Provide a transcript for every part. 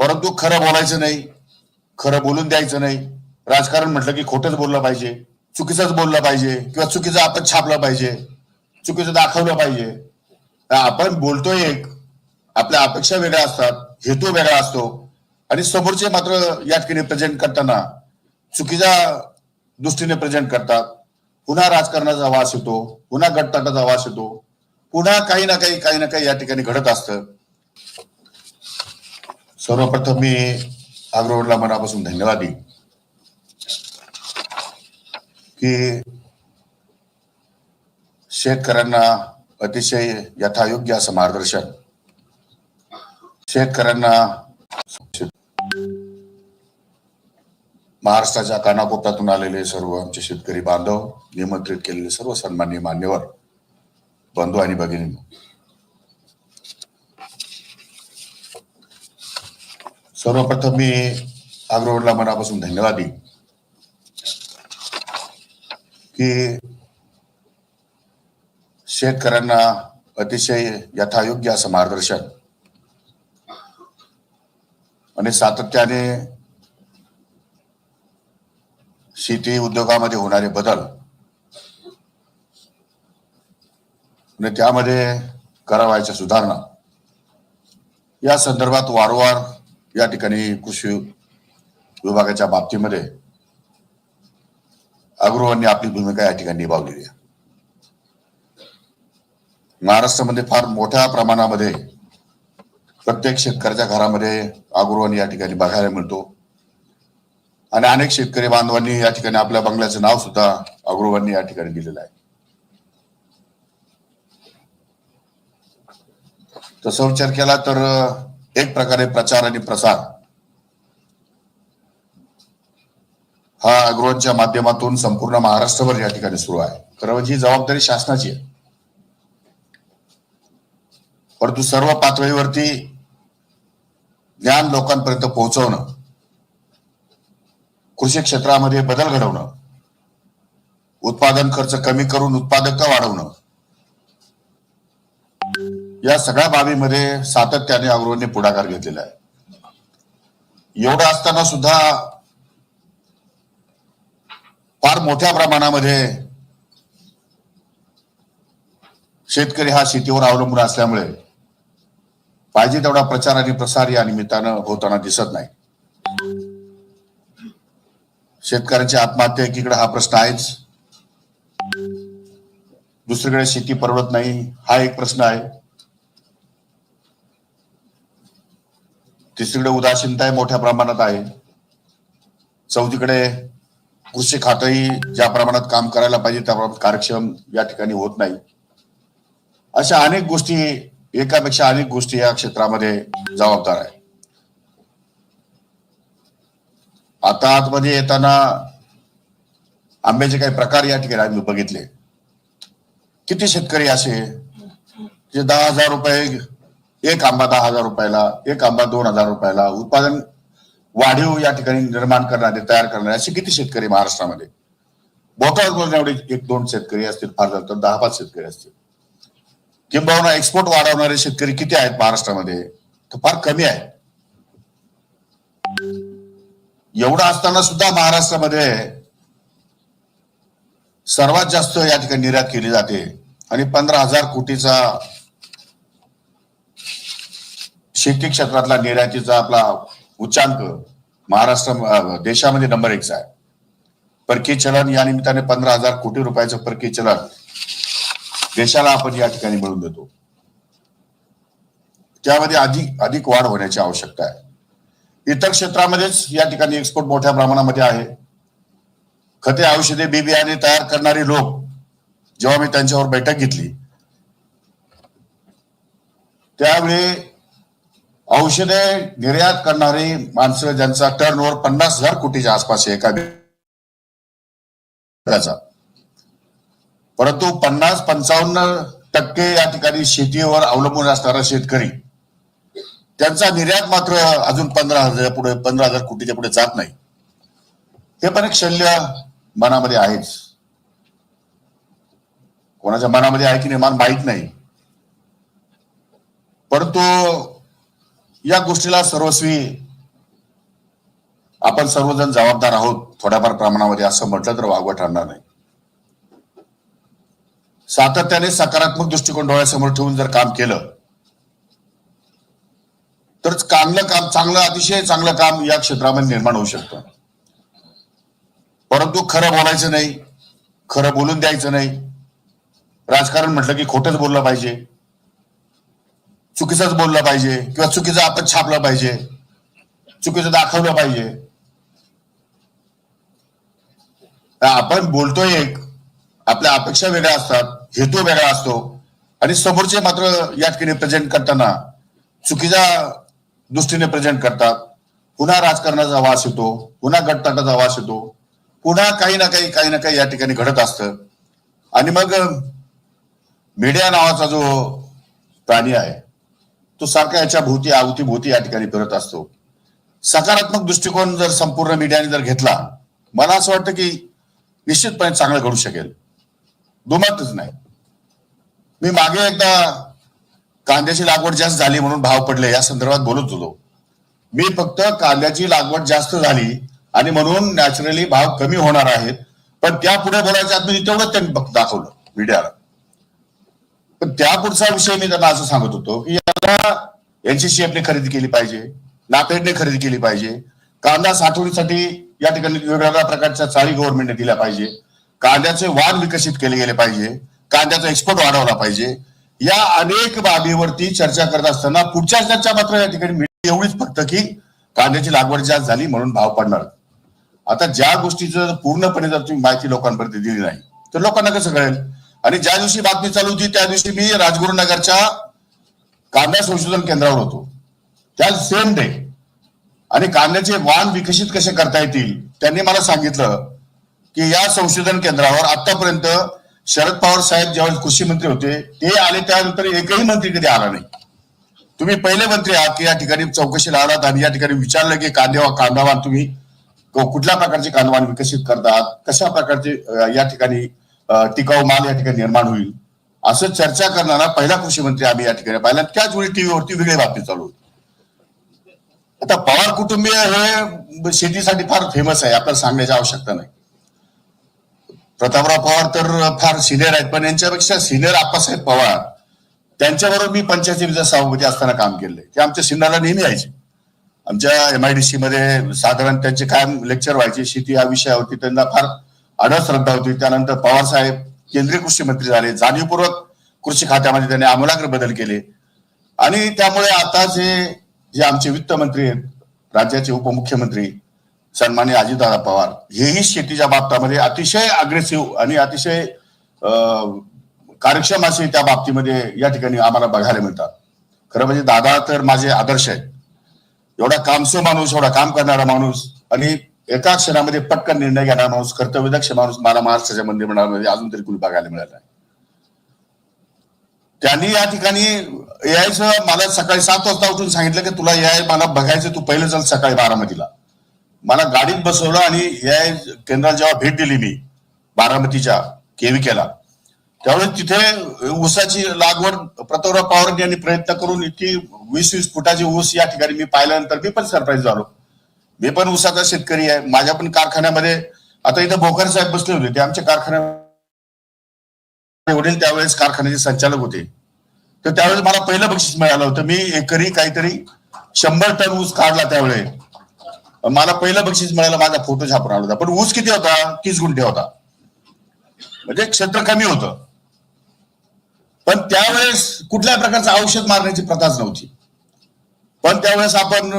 परंतु खरं बोलायचं नाही खरं बोलून द्यायचं नाही. राजकारण म्हटलं की खोटंच बोललं पाहिजे चुकीचंच बोललं पाहिजे किंवा चुकीचं आपण छापलं पाहिजे चुकीचं दाखवलं पाहिजे. आपण बोलतोय एक आपल्या अपेक्षा वेगळ्या असतात हेतू वेगळा असतो. आणि समोरचे मात्र या ठिकाणी प्रेझेंट करताना चुकीच्या दृष्टीने प्रेझेंट करतात. पुन्हा राजकारणाचा वास येतो पुन्हा गटताटाचा वास येतो. पुन्हा काही ना काही काही ना काही या ठिकाणी घडत असतं. सर्वप्रथम मी अग्रवडला मनापासून धन्यवाद देईन की शेतकऱ्यांना अतिशय यथायोग्य असं मार्गदर्शन शेतकऱ्यांना महाराष्ट्राच्या कानाकोपऱ्यातून आलेले सर्व आमचे शेतकरी बांधव निमंत्रित केलेले सर्व सन्मान्य मान्यवर बंधू आणि भगिनी सर्वप्रथम मी आग्रोडला मनापासून धन्यवाद देईन की शेतकऱ्यांना अतिशय यथायोग्य असं मार्गदर्शन आणि सातत्याने शेती उद्योगामध्ये होणारे बदल आणि त्यामध्ये करावायच्या सुधारणा या संदर्भात वारंवार या ठिकाणी कृषी विभागाच्या बाबतीमध्ये अग्रवांनी आपली भूमिका या ठिकाणी निभावलेली आहे. महाराष्ट्रामध्ये फार मोठ्या प्रमाणामध्ये प्रत्येक शेतकऱ्याच्या घरामध्ये अग्रवान या ठिकाणी बघायला मिळतो. आणि अनेक शेतकरी बांधवांनी या ठिकाणी आपल्या बंगल्याचं नाव सुद्धा अग्रवांनी या ठिकाणी दिलेलं आहे. तसा विचार केला तर एक प्रकारे प्रचार आणि प्रसार. हा अग्रोच्या माध्यमातून संपूर्ण महाराष्ट्रभर या ठिकाणी सुरू आहे. खरं म्हणजे ही जबाबदारी शासनाची आहे. परंतु सर्व पातळीवरती ज्ञान लोकांपर्यंत पोहोचवणं कृषी क्षेत्रामध्ये बदल घडवणं उत्पादन खर्च कमी करून उत्पादकता वाढवणं या सगळ्या बाबीमध्ये सातत्याने अग्रवांनी पुढाकार घेतलेला आहे. एवढं असताना सुद्धा फार मोठ्या प्रमाणामध्ये शेतकरी हा शेतीवर अवलंबून असल्यामुळे पाहिजे तेवढा प्रचार आणि प्रसार या निमित्तानं होताना दिसत नाही. शेतकऱ्यांची आत्महत्या एकीकडे हा प्रश्न आहेच. दुसरीकडे शेती परवडत नाही हा एक प्रश्न आहे. तिसरीकडे उदासीनता मोठ्या प्रमाणात आहे. चौथीकडे कृषी खातंही ज्या प्रमाणात काम करायला पाहिजे त्या प्रमाणात कार्यक्षम या ठिकाणी होत नाही. अशा अनेक गोष्टी एकापेक्षा अनेक गोष्टी या क्षेत्रामध्ये जबाबदार आहे. आता आतमध्ये येताना आंब्याचे काही प्रकार या ठिकाणी आम्ही बघितले. किती शेतकरी असे जे दहा हजार रुपये एक आंबा दहा हजार रुपयाला एक आंबा दोन हजार रुपयाला उत्पादन वाढीव या ठिकाणी निर्माण करणारे तयार करणारे असे किती शेतकरी महाराष्ट्रामध्ये? बोटावर एवढे एक दोन शेतकरी असतील फार झालं तर दहा पाच शेतकरी असतील. किंबहुना एक्सपोर्ट वाढवणारे शेतकरी किती आहेत महाराष्ट्रामध्ये? तर फार कमी आहे एवढं असताना सुद्धा महाराष्ट्रामध्ये सर्वात जास्त या ठिकाणी निर्यात केली जाते. आणि पंधरा हजार कोटीचा शेती क्षेत्रातला निर्यातीचा आपला उच्चांक महाराष्ट्र देशामध्ये नंबर एकचा आहे. परकीय चलन या निमित्ताने पंधरा हजार कोटी रुपयाचं परकीय चलन देशाला आपण या ठिकाणी मिळवून देतो. त्यामध्ये अधिक अधिक वाढ होण्याची आवश्यकता आहे. इतर क्षेत्रामध्येच या ठिकाणी एक्सपोर्ट मोठ्या प्रमाणामध्ये आहे. खते औषधे बी बियाणे तयार करणारे लोक जेव्हा मी त्यांच्यावर बैठक घेतली त्यावेळी औषधे निर्यात करणारी माणसं ज्यांचा टर्न ओव्हर पन्नास हजार कोटीच्या आसपास आहे एका परंतु पन्नास पंचावन्न टक्के या ठिकाणी शेतीवर अवलंबून असणारा शेतकरी त्यांचा निर्यात मात्र अजून पंधरा हजार पुढे पंधरा हजार कोटीच्या पुढे जात नाही. हे पण एक शल्य मनामध्ये आहेच. कोणाच्या मनामध्ये आहे की नाही मला माहीत नाही. परंतु या गोष्टीला सर्वस्वी आपण सर्वजण जबाबदार आहोत थोड्याफार प्रमाणामध्ये असं म्हटलं तर वागवं ठरणार नाही. सातत्याने सकारात्मक दृष्टिकोन डोळ्यासमोर ठेवून जर काम केलं तर चांगलं काम चांगलं अतिशय चांगलं काम या क्षेत्रामध्ये निर्माण होऊ शकतं. परंतु खरं बोलायचं नाही खरं बोलून द्यायचं नाही. राजकारण म्हटलं की खोटंच बोललं पाहिजे. चुकीचंच बोललं पाहिजे किंवा चुकीचं आपण छापलं पाहिजे. चुकीचं दाखवलं पाहिजे. आपण बोलतोय एक आपल्या अपेक्षा वेगळ्या असतात हेतू वेगळा असतो. आणि समोरचे मात्र या ठिकाणी प्रेझेंट करताना चुकीच्या दृष्टीने प्रेझेंट करतात. पुन्हा राजकारणाचा वास येतो पुन्हा गटताटाचा वास येतो पुन्हा काही ना काही काही ना काही या ठिकाणी घडत असतं. आणि मग मीडिया नावाचा जो प्राणी आहे तो सारखा याच्या भोवती अवतीभोवती या ठिकाणी फिरत असतो. सकारात्मक दृष्टिकोन जर संपूर्ण मीडियाने जर घेतला मला असं वाटतं की निश्चितपणे चांगलं घडू शकेल. दुमतच नाही. मी मागे एकदा कांद्याची लागवड जास्त झाली म्हणून भाव पडले या संदर्भात बोलत होतो. मी फक्त कांद्याची लागवड जास्त झाली आणि म्हणून नॅचरली भाव कमी होणार आहेत. पण त्या पुढे बोलायच्या आत मी तेवढंच त्यांनी फक्त दाखवलं मीडियाला. पण त्या पुढचा विषय मी त्यांना असं सांगत होतो की आता एनसीसीएफने खरेदी केली पाहिजे नापेडने खरेदी केली पाहिजे कांदा साठवणीसाठी या ठिकाणी वेगवेगळ्या प्रकारच्या चाळी गव्हर्नमेंटने दिल्या पाहिजे कांद्याचे वाण विकसित केले गेले पाहिजे कांद्याचा एक्सपोर्ट वाढवला पाहिजे या अनेक बाबीवरती चर्चा करत असताना पुढच्या चर्चा मात्र या ठिकाणी मिळते एवढीच फक्त की कांद्याची लागवड जास्त झाली म्हणून भाव पडणार. आता ज्या गोष्टीचं पूर्णपणे जर तुम्ही माहिती लोकांपर्यंत दिली नाही तर लोकांना कसं कळेल? आणि ज्या दिवशी बातमी चालू होती त्या दिवशी मी राजगुरुनगरच्या कांदा संशोधन केंद्रावर होतो. त्या सेम डे आणि कांद्याचे वाण विकसित कसे करता येतील त्यांनी मला सांगितलं की या संशोधन केंद्रावर आतापर्यंत शरद पवार साहेब ज्यावेळेस कृषी मंत्री होते ते आले त्यानंतर एकही मंत्री कधी आला नाही. तुम्ही पहिले मंत्री आहात की या ठिकाणी चौकशी आलात आणि या ठिकाणी विचारलं की कांद्या कांदावान तुम्ही कुठल्या प्रकारचे कांदावान विकसित करतात कशा प्रकारचे या ठिकाणी टिकाऊ माल या ठिकाणी निर्माण होईल? असं चर्चा करणारा पहिला कृषी मंत्री आम्ही या ठिकाणी पाहिला. त्याच वेळी टीव्हीवरती वेगळी बातमी चालू होती. आता पवार कुटुंबीय हे शेतीसाठी फार फेमस आहे आपल्याला सांगण्याची आवश्यकता नाही. प्रतापराव पवार तर फार सिनियर आहेत पण यांच्यापेक्षा सिनियर आप्पासाहेब पवार त्यांच्याबरोबर मी पंचायत समितीचा सभापती असताना काम केले ते आमच्या सिन्हाला नेहमी यायचे. आमच्या एम आय डी सी मध्ये साधारण त्यांचे कायम लेक्चर व्हायचे. शेती या विषयावरती त्यांना फार आढळ श्रद्धा होती. त्यानंतर पवार साहेब केंद्रीय कृषी मंत्री झाले जाणीवपूर्वक कृषी खात्यामध्ये त्यांनी आमूलाग्र बदल केले. आणि त्यामुळे आता जे जे आमचे वित्त मंत्री आहेत राज्याचे उपमुख्यमंत्री सन्मान्य अजितदादा पवार हेही शेतीच्या बाबतामध्ये अतिशय अग्रेसिव्ह आणि अतिशय अं, कार्यक्षम असे त्या बाबतीमध्ये या ठिकाणी आम्हाला बघायला मिळतात. खरं म्हणजे दादा तर माझे आदर्श आहेत. एवढा कामसो माणूस एवढा काम करणारा माणूस आणि एका क्षणामध्ये पटकन निर्णय घेणारा माणूस कर्तव्यदक्ष माणूस मला महाराष्ट्राच्या मंत्रिमंडळामध्ये अजून तरी कुणी बघायला मिळाला नाही. त्यांनी या ठिकाणी यायचं मला सकाळी सात वाजता उठून सांगितलं की तुला याय मला बघायचं तू पहिलं चल सकाळी बारामतीला. मला गाडीत बसवलं आणि या केंद्रात जेव्हा भेट दिली मी बारामतीच्या केविकेला त्यावेळेस तिथे ऊसाची लागवड प्रतापराव पवार यांनी प्रयत्न करून इतकी वीस वीस फुटाची ऊस या ठिकाणी मी पाहिल्यानंतर मी पण सरप्राईज झालो. मी पण ऊसाचा शेतकरी आहे. माझ्या पण कारखान्यामध्ये आता इथं भोकर साहेब बसले होते. ते आमच्या कारखान्या वडील त्यावेळेस कारखान्याचे संचालक होते. तर त्यावेळेस मला पहिलं बक्षीस मिळालं होतं. मी एकरी काहीतरी शंभर टन ऊस काढला त्यावेळेस मला पहिलं बक्षीस मिळालं माझा फोटो छापून आला होता. पण ऊस किती होता? तीस गुंठे होता. म्हणजे क्षेत्र कमी होतं. पण त्यावेळेस कुठल्या प्रकारचं औषध मारण्याची प्रथाच नव्हती. पण त्यावेळेस आपण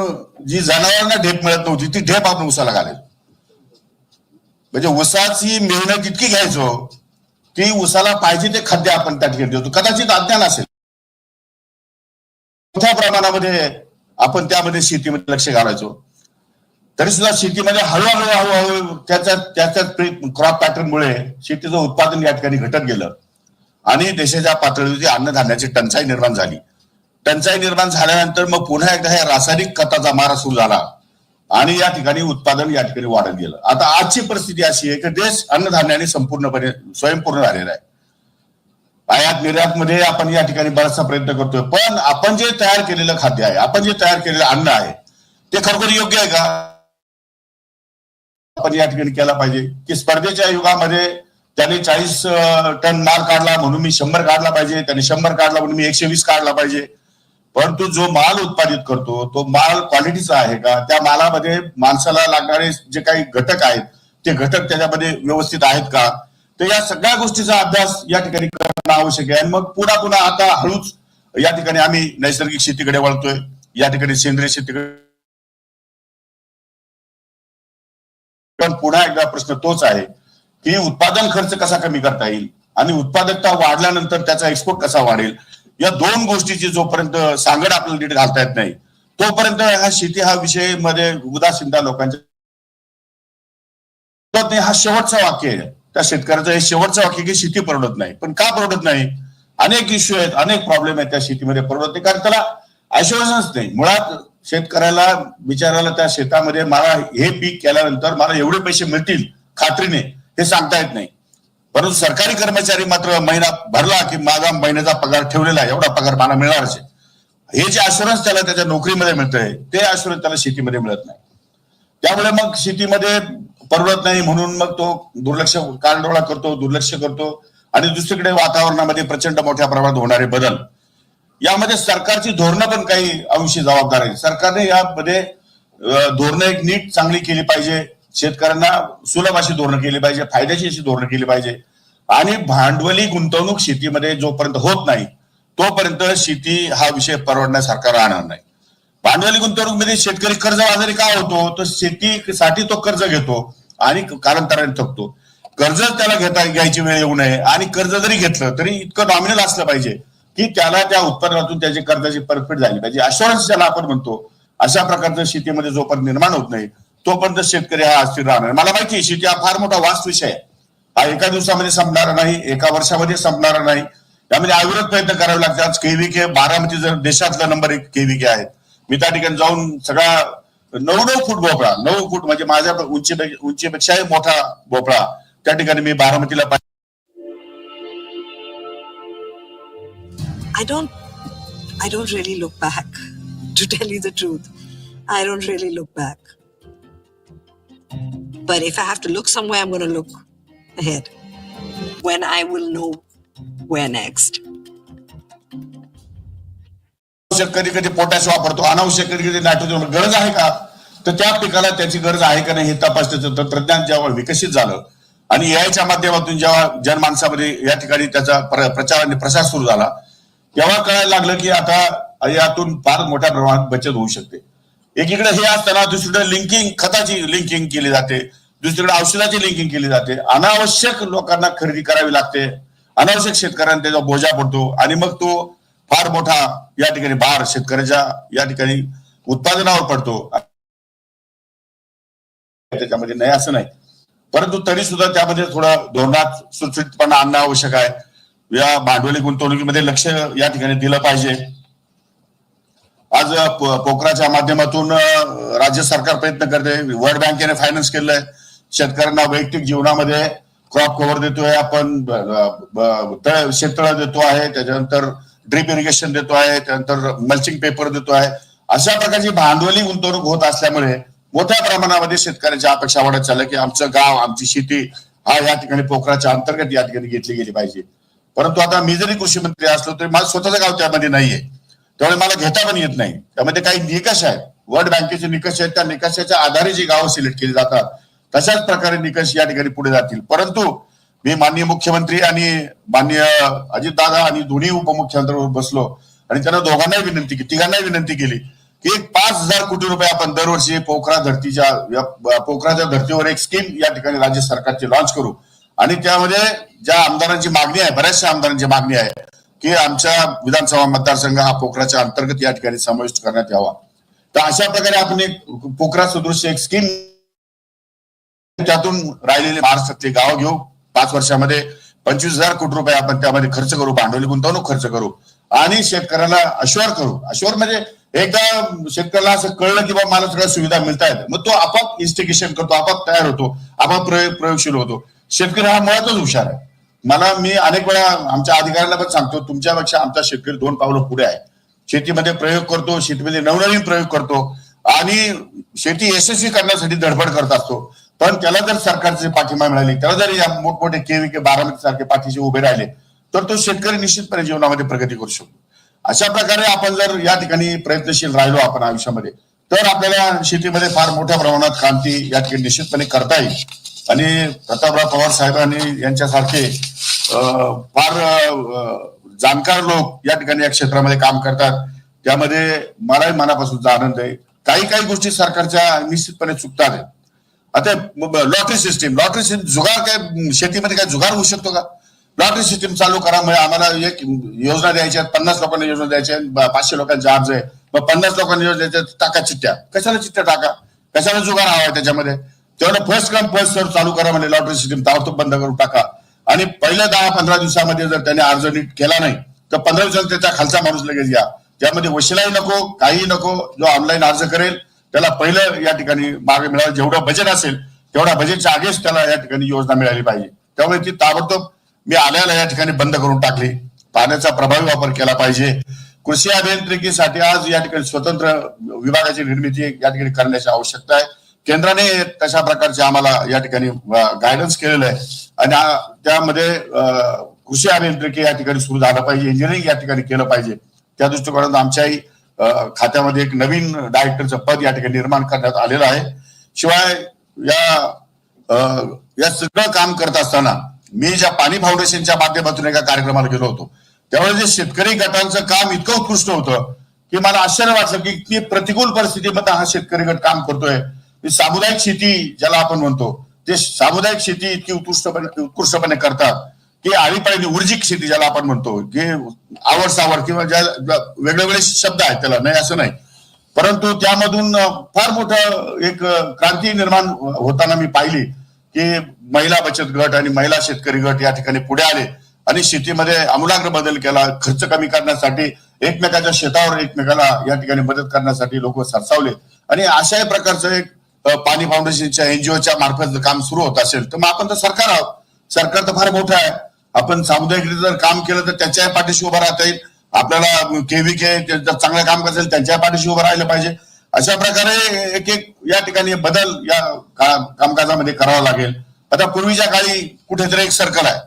जी जनावरांना ढेप मिळत नव्हती ती ढेप आपण उसाला घालायचो. म्हणजे उसाची मेहनत इतकी घ्यायचो की उसाला पाहिजे ते खाद्य आपण त्या ठिकाणी देतो. कदाचित अज्ञान असेल. मोठ्या प्रमाणामध्ये आपण त्यामध्ये शेतीमध्ये लक्ष घालायचो. तरी सुद्धा शेतीमध्ये हळूहळू हळूहळू त्याच्या त्याच्या क्रॉप पॅटर्नमुळे शेतीचं उत्पादन या ठिकाणी घटत गेलं. आणि देशाच्या पातळीवरती अन्नधान्याची टंचाई निर्माण झाली. टंचाई निर्माण झाल्यानंतर मग पुन्हा एकदा ह्या रासायनिक खताचा मारा सुरू झाला. आणि या ठिकाणी उत्पादन या ठिकाणी वाढत गेलं. आता आजची परिस्थिती अशी आहे की देश अन्नधान्याने संपूर्णपणे स्वयंपूर्ण झालेला आहे. आयात निर्यात मध्ये आपण या ठिकाणी बराचसा प्रयत्न करतोय. पण आपण जे तयार केलेलं खाद्य आहे आपण जे तयार केलेलं अन्न आहे ते खरोखर योग्य आहे का? आपण या ठिकाणी केला पाहिजे. की स्पर्धेच्या युगामध्ये त्याने चाळीस टन माल काढला म्हणून मी शंभर काढला पाहिजे त्याने शंभर काढला म्हणून मी एकशे वीस काढला पाहिजे. परंतु जो माल उत्पादित करतो तो माल क्वालिटीचा आहे का? त्या मालामध्ये माणसाला लागणारे जे काही घटक आहेत ते घटक त्याच्यामध्ये व्यवस्थित आहेत का? तर या सगळ्या गोष्टीचा अभ्यास या ठिकाणी करणं आवश्यक आहे. आणि मग पुन्हा पुन्हा आता हळूच या ठिकाणी आम्ही नैसर्गिक शेतीकडे वळतोय. या ठिकाणी सेंद्रिय शेतीकडे पण पुन्हा एकदा प्रश्न तोच आहे की उत्पादन खर्च कसा कमी करता येईल? आणि उत्पादकता वाढल्यानंतर त्याचा एक्सपोर्ट कसा वाढेल? या दोन गोष्टीची जोपर्यंत सांगड आपल्याला नीट घालता येत नाही तोपर्यंत हा शेती हा विषयमध्ये उदासीनता लोकांच्या हा शेवटचं वाक्य आहे. त्या शेतकऱ्याचं हे शेवटचं वाक्य की शेती परवडत नाही. पण का परवडत नाही? अनेक इश्यू आहेत अनेक प्रॉब्लेम आहेत त्या शेतीमध्ये परवडत नाही. कारण त्याला आश्वासनच नाही. मुळात शेतकऱ्याला विचारायला त्या शेतामध्ये मला हे पीक केल्यानंतर मला एवढे पैसे मिळतील खात्रीने हे सांगता येत नाही. परंतु सरकारी कर्मचारी मात्र महिना भरला की माझा महिन्याचा पगार ठेवलेला आहे एवढा पगार मला मिळणारच आहे. हे जे अश्युरन्स त्याला त्याच्या नोकरीमध्ये मिळतंय ते अश्युरन्स त्याला शेतीमध्ये मिळत नाही. त्यामुळे मग शेतीमध्ये परवडत नाही म्हणून मग तो दुर्लक्ष कानडोळा करतो दुर्लक्ष करतो आणि दुसरीकडे वातावरणामध्ये प्रचंड मोठ्या प्रमाणात होणारे बदल. यामध्ये सरकारची धोरणं पण काही अंशी जबाबदार आहे सरकारने यामध्ये धोरणं एक नीट चांगली केली पाहिजे. शेतकऱ्यांना सुलभ अशी धोरणं केली पाहिजे फायद्याची अशी धोरणं केली पाहिजे. आणि भांडवली गुंतवणूक शेतीमध्ये जोपर्यंत होत नाही तोपर्यंत शेती हा विषय परवडण्यासारखा राहणार नाही. भांडवली गुंतवणूकमध्ये शेतकरी कर्ज आजारी का होतो? तर शेतीसाठी तो कर्ज घेतो आणि कालांतराने थकतो. कर्ज त्याला घेता घ्यायची वेळ येऊ नये आणि कर्ज जरी घेतलं तरी इतकं नॉमिनल असलं पाहिजे की त्याला त्या उत्पन्नातून त्याची कर्जाची परतफेड झाली पाहिजे. अश्युरन्स ज्याला आपण म्हणतो अशा प्रकारचं शेतीमध्ये जोपर्यंत निर्माण होत नाही तोपर्यंत शेतकरी हा अस्थिर राहणार मला माहिती आहे शेती हा फार मोठा वास्त विषय आहे हा एका दिवसामध्ये संपणारा नाही एका वर्षामध्ये संपणारा नाही त्यामध्ये अविरत प्रयत्न करावे लागतात केव्हीके बारामती जर देशातला नंबर एक केव्हीके आहेत मी त्या ठिकाणी जाऊन सगळा नऊ नऊ फूट भोपळा नऊ फूट म्हणजे माझ्या उंची उंचीपेक्षाही मोठा भोपळा त्या ठिकाणी मी बारामतीला पाहिला. I don't I don't really look back. To tell you the truth, I don't really look back. But if I have to look somewhere, I'm going to look ahead. When I will know where next. कधी कधी potash वापरतो अनावश्यक कधी कधी nitrogen गरज आहे का तर त्या पिकाला त्याची गरज आहे का नाही हे तपासण्याचं तंत्रज्ञान जेव्हा विकसित झालं आणि याच्या माध्यमातून जेव्हा जनमानसामध्ये या ठिकाणी त्याचा प्रचार आणि प्रसार सुरू झाला तेव्हा कळायला लागलं की आता यातून फार मोठ्या प्रमाणात बचत होऊ शकते एकीकडे हे असताना दुसरीकडे लिंकिंग खताची लिंकिंग केली जाते. दुसरीकडे औषधाची लिंकिंग केली जाते. अनावश्यक लोकांना खरेदी करावी लागते. अनावश्यक शेतकऱ्यांना त्याचा बोजा पडतो. आणि मग तो फार मोठा या ठिकाणी भार शेतकऱ्याच्या या ठिकाणी उत्पादनावर पडतो. त्याच्यामध्ये नाही असं नाही. परंतु तरी सुद्धा त्यामध्ये थोडा धोरणात सुटसुटीतपणा आणणं आवश्यक आहे. या भांडवली गुंतवणुकीमध्ये लक्ष या ठिकाणी दिलं पाहिजे. आज पोखराच्या माध्यमातून राज्य सरकार प्रयत्न करते. वर्ल्ड बँकेने फायनान्स केलंय. शेतकऱ्यांना वैयक्तिक जीवनामध्ये क्रॉप कव्हर देतोय. आपण शेततळ देतो आहे. त्याच्यानंतर ड्रीप इरिगेशन देतो आहे. त्यानंतर मल्चिंग पेपर देतो आहे. अशा प्रकारची भांडवली गुंतवणूक होत असल्यामुळे मोठ्या प्रमाणामध्ये शेतकऱ्यांच्या अपेक्षा वाढत चालल्या की आमचं गाव आमची शेती हा या ठिकाणी पोखराच्या अंतर्गत या ठिकाणी घेतली गेली पाहिजे. परंतु आता मी जरी कृषी मंत्री असलो तरी माझं स्वतःचं गाव त्यामध्ये नाहीये. त्यामुळे मला घेता पण येत नाही. त्यामध्ये काही निकष आहेत. वर्ल्ड बँकेचे निकष आहेत त्या निकषाच्या आधारे जी गावं सिलेक्ट केली जातात तशाच प्रकारे निकष या ठिकाणी पुढे जातील. परंतु मी माननीय मुख्यमंत्री आणि माननीय अजितदादा आणि दोन्ही उपमुख्यमंत्री बसलो आणि त्यांना दोघांनाही विनंती केली तिघांनाही विनंती केली की एक पाच हजार कोटी रुपये आपण दरवर्षी पोखरा धरतीच्या पोखराच्या धर्तीवर एक स्कीम या ठिकाणी राज्य सरकारची लॉन्च करू. आणि त्यामध्ये ज्या आमदारांची मागणी आहे बऱ्याचशा आमदारांची मागणी आहे की आमच्या विधानसभा मतदारसंघ हा पोखराच्या अंतर्गत या ठिकाणी समाविष्ट करण्यात यावा. तर अशा प्रकारे आपण एक पोखरा सदृश एक स्कीम त्यातून राहिलेले महाराष्ट्रातले गाव घेऊ. पाच वर्षामध्ये पंचवीस हजार कोटी रुपये आपण त्यामध्ये खर्च करू भांडवली गुंतवणूक खर्च करू आणि शेतकऱ्याला अश्युअर करू. अश्युअर म्हणजे एकदा शेतकऱ्याला असं कळलं की बाबा मला सगळ्या सुविधा मिळतायत मग तो आपाप इन्स्टिगेशन करतो आपाप तयार होतो आपाप प्रयोग प्रयोगशील होतो. शेतकरी हा मुळातच हुशार आहे. मला मी अनेक वेळा आमच्या अधिकाऱ्यांना पण सांगतो तुमच्यापेक्षा आमचा शेतकरी दोन पावलं पुढे आहे. शेतीमध्ये प्रयोग करतो शेतीमध्ये नवनवीन प्रयोग करतो आणि शेती यशस्वी करण्यासाठी धडपड करत असतो. पण त्याला जर सरकारची पाठिंबा मिळाली त्याला जर या मोठमोठे केवी के बारामती सारखे पाठीशी उभे राहिले तर तो शेतकरी निश्चितपणे जीवनामध्ये प्रगती करू शकतो. अशा प्रकारे आपण जर या ठिकाणी प्रयत्नशील राहिलो आपण आयुष्यामध्ये तर आपल्याला शेतीमध्ये फार मोठ्या प्रमाणात क्रांती या ठिकाणी निश्चितपणे करता येईल. आणि प्रतापराव पवार साहेबांनी यांच्यासारखे फार जाणकार लोक या ठिकाणी या क्षेत्रामध्ये काम करतात. त्यामध्ये मलाही मनापासूनचा आनंद आहे. काही काही गोष्टी सरकारच्या निश्चितपणे चुकतात. आता लॉटरी सिस्टीम लॉटरी सिस्टीम जुगार काय शेतीमध्ये काय जुगार होऊ शकतो का? लॉटरी सिस्टीम चालू करा म्हणजे आम्हाला एक योजना द्यायच्या पन्नास लोकांना योजना द्यायच्या पाचशे लोकांचे अर्ज आहे. मग पन्नास लोकांना योजना द्यायच्या टाका चिठ्ठ्या. कशाला चिठ्ठ्या टाका? कशाला जुगार हवा आहे त्याच्यामध्ये? तेवढं फर्स्ट कम फर्स्ट सर्व चालू करा म्हणजे लॉटरी सिस्टीम ताबडतोब बंद करून टाका. आणि पहिल्या दहा पंधरा दिवसामध्ये जर त्याने अर्ज नीट केला नाही तर पंधरा दिवसात त्याचा खालचा माणूस लगेच घ्या त्यामध्ये वशिलाही नको काही नको जो ऑनलाईन अर्ज करेल त्याला पहिलं या ठिकाणी मागे मिळाला जेवढं बजेट असेल तेवढ्या बजेटच्या आगेच त्याला या ठिकाणी योजना मिळाली पाहिजे. त्यामुळे ती ताबडतोब मी आल्याला या ठिकाणी बंद करून टाकली. पाण्याचा प्रभावी वापर केला पाहिजे. कृषी अभियांत्रिकीसाठी आज या ठिकाणी स्वतंत्र विभागाची निर्मिती या ठिकाणी करण्याची आवश्यकता आहे. केंद्राने तशा प्रकारचे आम्हाला या ठिकाणी गायडन्स केलेलं आहे. आणि त्यामध्ये अं, कृषी अभियांत्रिकी या ठिकाणी सुरू झालं पाहिजे इंजिनिअरिंग या ठिकाणी केलं पाहिजे. त्या दृष्टिकोनातून आमच्याही खात्यामध्ये एक नवीन डायरेक्टरचं पद या ठिकाणी निर्माण करण्यात आलेलं आहे. शिवाय या या सगळं काम करत असताना मी ज्या पाणी फाउंडेशनच्या माध्यमातून एका कार्यक्रमाला गेलो होतो त्यावेळेस जे शेतकरी गटांचं काम इतकं उत्कृष्ट होतं की मला आश्चर्य वाटलं की इतकी प्रतिकूल परिस्थितीमध्ये हा शेतकरी गट काम करतोय. सामुदायिक शेती ज्याला आपण म्हणतो ते सामुदायिक शेती इतकी उत्कृष्टपणे उत्कृष्टपणे करतात की आळीपाळीने ऊर्जिक शेती ज्याला आपण म्हणतो की आवड सावड किंवा ज्या ज्या वेगवेगळे शब्द आहेत त्याला नाही असं नाही. परंतु त्यामधून फार मोठं एक क्रांती निर्माण होताना मी पाहिली की महिला बचत गट आणि महिला शेतकरी गट या ठिकाणी पुढे आले आणि शेतीमध्ये आमूलाग्र बदल केला खर्च कमी करण्यासाठी एकमेकाच्या शेतावर एकमेकाला या ठिकाणी मदत करण्यासाठी लोक सरसावले. आणि अशाही प्रकारचं एक पाणी फाउंडेशनच्या एनजीओच्या मार्फत काम सुरू होत असेल तर मग आपण तर सरकार आहोत. सरकार तर फार मोठं आहे. आपण सामुदायिक जर काम केलं तर त्याच्याही पाठीशी उभं राहता येईल. आपल्याला केव्ही के जर चांगलं काम असेल त्यांच्याही पाठीशी उभं राहिलं पाहिजे. अशा प्रकारे एक एक या ठिकाणी बदल या कामकाजामध्ये करावा लागेल. आता पूर्वीच्या काळी कुठेतरी एक सर्कल आहे.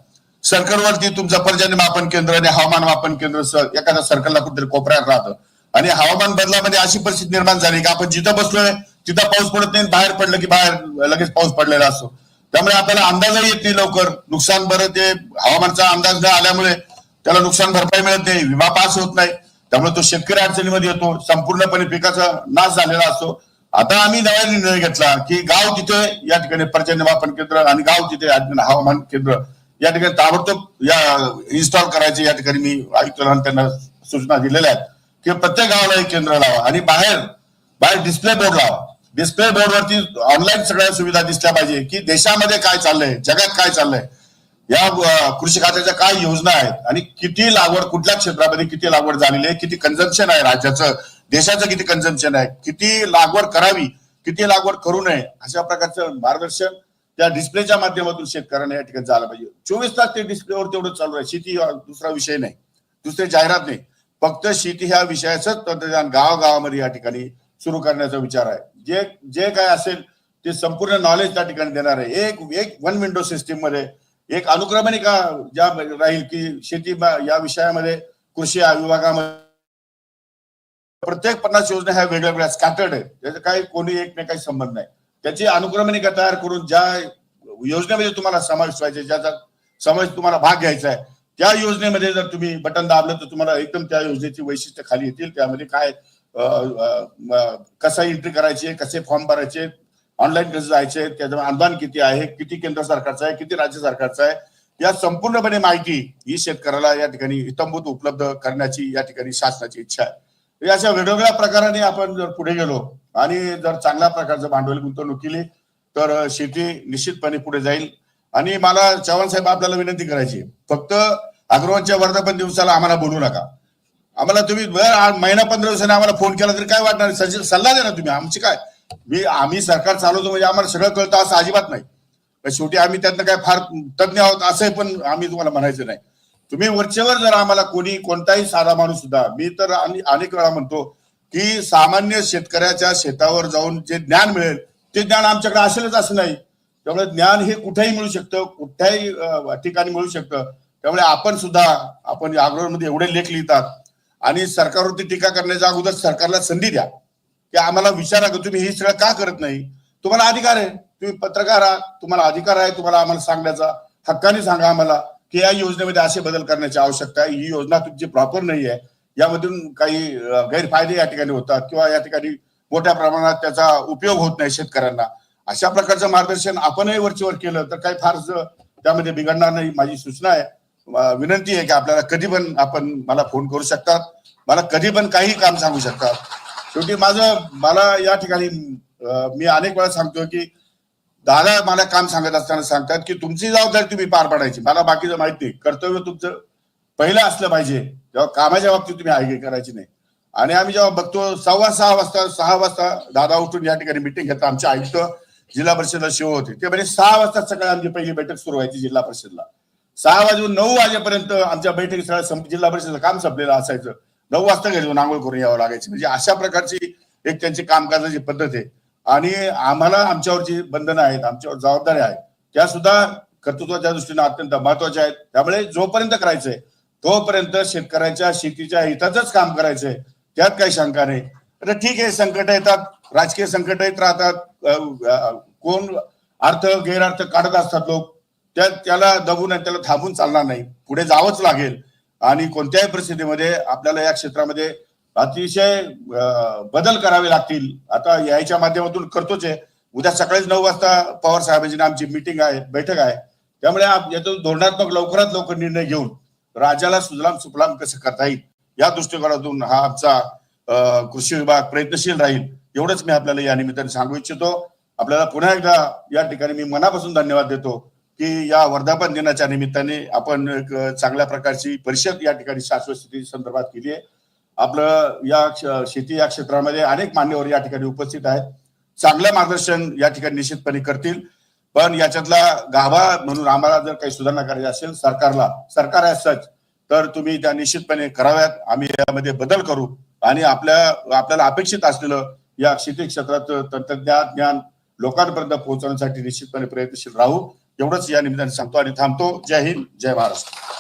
सर्कलवरती तुमचं पर्जन्य मापन केंद्र आणि हवामान मापन केंद्र एखाद्या सर्कलला कुठेतरी कोपऱ्यात राहतं. आणि हवामान बदलामध्ये अशी परिस्थिती निर्माण झाली की आपण जिथं बसलोय तिथं पाऊस पडत नाही बाहेर पडलं की बाहेर लगेच पाऊस पडलेला असतो. त्यामुळे आपल्याला अंदाजही येत नाही लवकर. नुकसान बरं ते हवामानचा अंदाज न आल्यामुळे त्याला नुकसान भरपाई मिळत नाही विमा पास होत नाही. त्यामुळे तो शेतकरी अडचणीमध्ये येतो संपूर्णपणे पिकाचा नाश झालेला असतो. आता आम्ही नव्या निर्णय घेतला की गाव तिथे या ठिकाणी पर्जन्य केंद्र आणि गाव तिथे हवामान केंद्र या ठिकाणी ताबडतोब या इन्स्टॉल करायचे या ठिकाणी मी आयुक्तांना त्यांना सूचना दिलेल्या आहेत की प्रत्येक गावाला एक केंद्र लावा आणि बाहेर बाहेर डिस्प्ले बोर्ड लावा. डिस्प्ले बोर्डवरती ऑनलाईन सगळ्या सुविधा दिसल्या पाहिजे की देशामध्ये काय चाललंय जगात काय चाललंय. या कृषी खात्याच्या काय योजना आहेत आणि किती लागवड कुठल्या क्षेत्रामध्ये किती लागवड झालेली आहे किती कन्झम्पशन आहे राज्याचं देशाचं किती कन्झम्पशन आहे किती लागवड करावी किती लागवड करू नये अशा प्रकारचं मार्गदर्शन त्या डिस्प्लेच्या माध्यमातून शेतकऱ्यांना या ठिकाणी झालं पाहिजे. चोवीस तास ते डिस्प्लेवर तेवढं चालू आहे. शेती दुसरा विषय नाही. दुसरे जाहिरात नाही. फक्त शेती ह्या विषयाचं तंत्रज्ञान गावागावामध्ये या ठिकाणी सुरू करण्याचा विचार आहे. जे जे काय असेल ते संपूर्ण नॉलेज त्या ठिकाणी देणार आहे. एक एक वन विंडो सिस्टीममध्ये एक अनुक्रमणिका ज्या राहील की शेती या विषयामध्ये कृषी विभागामध्ये प्रत्येक पन्नास योजना ह्या वेगळ्या वेगळ्या स्कॅटर्ड आहेत. त्याचा काही कोणी एक काही संबंध नाही. त्याची अनुक्रमणिका तयार करून ज्या योजनेमध्ये तुम्हाला समावेश व्हायचे ज्याचा समावेश तुम्हाला भाग घ्यायचा आहे त्या योजनेमध्ये जर तुम्ही बटन दाबलं तर तुम्हाला एकदम त्या योजनेची वैशिष्ट्य खाली येतील. त्यामध्ये काय कसा एंट्री करायची कसे फॉर्म भरायचे ऑनलाईन कसे जायचे त्याच्यामुळे अनुदान किती आहे किती केंद्र सरकारचं आहे किती राज्य सरकारचं आहे या संपूर्णपणे माहिती ही शेतकऱ्याला या ठिकाणी हितंभूत उपलब्ध करण्याची या ठिकाणी शासनाची इच्छा आहे. अशा वेगवेगळ्या प्रकाराने आपण जर पुढे गेलो आणि जर चांगल्या प्रकारचं भांडवल गुंतवणूक केली तर शेती निश्चितपणे पुढे जाईल. आणि मला चव्हाण साहेब आपल्याला विनंती करायची फक्त अग्रवालच्या वर्धापन दिवसाला आम्हाला बोलू नका. आम्हाला तुम्ही महिना पंधरा दिवसांनी आम्हाला फोन केला तरी काय वाटणार? सल्ला द्या ना तुम्ही. आमची काय? मी आम्ही सरकार चालवतो म्हणजे आम्हाला सगळं कळतं असं अजिबात नाही. शेवटी आम्ही त्यातनं काय फार तज्ञ आहोत असंही पण आम्ही तुम्हाला म्हणायचं नाही. तुम्ही वरचेवर जर आम्हाला कोणी कोणताही साधा माणूस सुद्धा मी तर अनेक वेळा म्हणतो की सामान्य शेतकऱ्याच्या शेतावर जाऊन जे ज्ञान मिळेल ते ज्ञान आमच्याकडे असेलच असं नाही. त्यामुळे ज्ञान हे कुठेही मिळू शकतं कुठल्याही ठिकाणी मिळू शकतं. त्यामुळे आपण सुद्धा आपण मध्ये एवढे लेख लिहितात आणि सरकारवरती टीका करण्याच्या अगोदर सरकारला संधी द्या. की आम्हाला विचारा की तुम्ही हे सगळं का करत नाही? तुम्हाला अधिकार आहे. तुम्ही पत्रकार आहात. तुम्हाला अधिकार आहे. तुम्हाला आम्हाला सांगण्याचा हक्काने सांगा आम्हाला की या योजनेमध्ये असे बदल करण्याची आवश्यकता आहे. ही योजना तुमची प्रॉपर नाही आहे. यामधून काही गैरफायदे या ठिकाणी होतात किंवा या ठिकाणी मोठ्या प्रमाणात त्याचा उपयोग होत नाही शेतकऱ्यांना. अशा प्रकारचं मार्गदर्शन आपणही वरचीवर केलं तर काही फारच त्यामध्ये बिघडणार नाही. माझी सूचना आहे. विनंती आहे की आपल्याला कधी पण आपण मला फोन करू शकतात. मला कधी पण काही काम सांगू शकतात. शेवटी माझं मला या ठिकाणी मी अनेक वेळा सांगतो की दादा मला काम सांगत असताना सांगतात की तुमची जबाबदारी तुम्ही पार पाडायची. मला बाकीचं माहीत नाही. कर्तव्य तुमचं पहिलं असलं पाहिजे. जेव्हा कामाच्या बाबतीत तुम्ही आयगी करायची नाही. आणि आम्ही जेव्हा बघतो सव्वा सहा वाजता सहा वाजता दादा उठून या ठिकाणी मिटिंग घेतात आमचे आयुक्त जिल्हा परिषदला शिव होते. ते म्हणजे सहा वाजता सकाळी आमची पहिली बैठक सुरू व्हायची जिल्हा परिषदला. सहा वाजून नऊ वाजेपर्यंत आमच्या बैठकी स्थळ संप- जिल्हा परिषदेचं काम संपलेलं असायचं. नऊ वाजता घरी नांगोळ आंघोळ करून यावं लागायची. म्हणजे अशा प्रकारची एक त्यांची कामकाजाची पद्धत आहे. आणि आम्हाला आमच्यावर जी बंधनं आहेत आमच्यावर जबाबदाऱ्या आहेत त्या सुद्धा कर्तृत्वाच्या दृष्टीने अत्यंत महत्त्वाच्या आहेत. त्यामुळे जोपर्यंत करायचंय तोपर्यंत शेतकऱ्याच्या शेतीच्या हिताचंच काम करायचंय. त्यात काही शंका नाही. तर ठीक आहे संकट येतात राजकीय संकट येत राहतात कोण अर्थ गैरअर्थ काढत असतात लोक. त्या त्याला दबून आणि त्याला थांबून चालणार नाही. पुढे जावंच लागेल. आणि कोणत्याही परिस्थितीमध्ये आपल्याला या क्षेत्रामध्ये अतिशय बदल करावे लागतील. आता याच्या माध्यमातून करतोच आहे. उद्या सकाळीच नऊ वाजता पवार साहेबांची आमची मिटिंग आहे बैठक आहे. त्यामुळे यातून धोरणात्मक लवकरात लवकर निर्णय घेऊन राज्याला सुजलाम सुफलाम कसं करता येईल या दृष्टिकोनातून हा आमचा कृषी विभाग प्रयत्नशील राहील. एवढंच मी आपल्याला या निमित्ताने सांगू इच्छितो. आपल्याला पुन्हा एकदा या ठिकाणी मी मनापासून धन्यवाद देतो. की या वर्धापन दिनाच्या निमित्ताने आपण एक चांगल्या प्रकारची परिषद या ठिकाणी शाश्वत स्थिती संदर्भात केली आहे. आपलं या शेती या क्षेत्रामध्ये अनेक मान्यवर या ठिकाणी उपस्थित आहेत. चांगलं मार्गदर्शन या ठिकाणी निश्चितपणे करतील. पण याच्यातला गाभा म्हणून आम्हाला जर काही सुधारणा करायची असेल सरकारला सरकार आहे सच तर तुम्ही त्या निश्चितपणे कराव्यात. आम्ही यामध्ये बदल करू. आणि आपल्या आपल्याला अपेक्षित असलेलं या शेती क्षेत्रात तंत्रज्ञान ज्ञान लोकांपर्यंत पोहोचवण्यासाठी निश्चितपणे प्रयत्नशील राहू. एवढंच या निमित्ताने सांगतो आणि थांबतो. जय हिंद जय महाराष्ट्र.